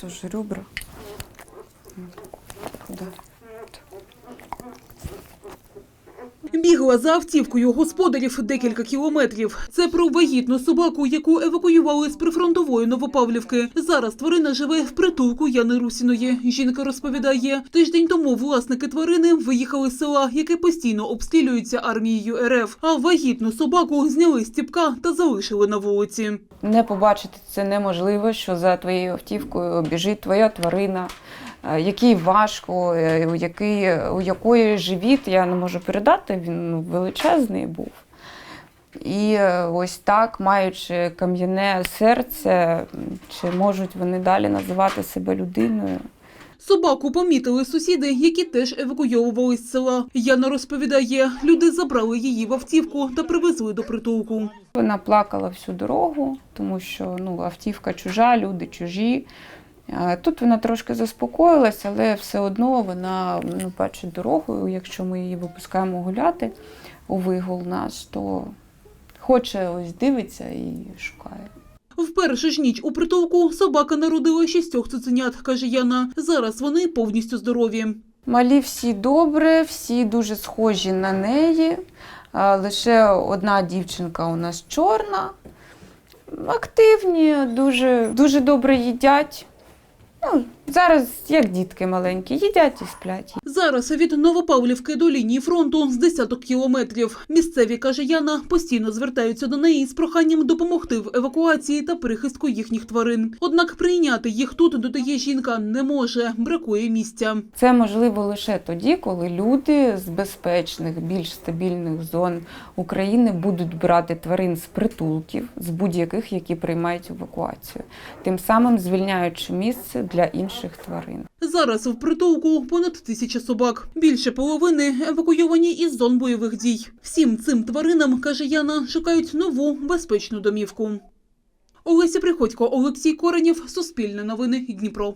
Тоже ребра. Да. Бігла за автівкою господарів декілька кілометрів. Це про вагітну собаку, яку евакуювали з прифронтової Новопавлівки. Зараз тварина живе в притулку Яни Русіної. Жінка розповідає, тиждень тому власники тварини виїхали з села, яке постійно обстрілюється армією РФ. А вагітну собаку зняли з ціпка та залишили на вулиці. Не побачити це неможливо, що за твоєю автівкою біжить твоя тварина, який важко, е, у, який, у якої живіт я не можу передати, він ну, величезний був. І е, ось так, маючи кам'яне серце, чи можуть вони далі називати себе людиною? Собаку помітили сусіди, які теж евакуйовувались з села. Яна розповідає, люди забрали її в автівку та привезли до притулку. Вона плакала всю дорогу, тому що ну, автівка чужа, люди чужі. Тут вона трошки заспокоїлась, але все одно вона ну, бачить дорогу. Якщо ми її випускаємо гуляти у вигул наш, то хоче ось дивиться і шукає. В першу ж ніч у притулку собака народила шістьох цуценят, каже Яна. Зараз вони повністю здорові. Малі всі добре, всі дуже схожі на неї. Лише одна дівчинка у нас чорна. Активні, дуже, дуже добре їдять. Ну, зараз як дітки маленькі, їдять і сплять. Зараз від Новопавлівки до лінії фронту з десяток кілометрів. Місцеві, каже Яна, постійно звертаються до неї з проханням допомогти в евакуації та прихистку їхніх тварин. Однак прийняти їх тут, додає жінка, не може, бракує місця. Це можливо лише тоді, коли люди з безпечних, більш стабільних зон України будуть брати тварин з притулків, з будь-яких, які приймають евакуацію, тим самим звільняючи місце для інших тварин. Зараз в притулку понад тисяча собак. Більше половини евакуйовані із зон бойових дій. Всім цим тваринам, каже Яна, шукають нову безпечну домівку. Олеся Приходько, Олексій Коренєв, Суспільне новини, Дніпро.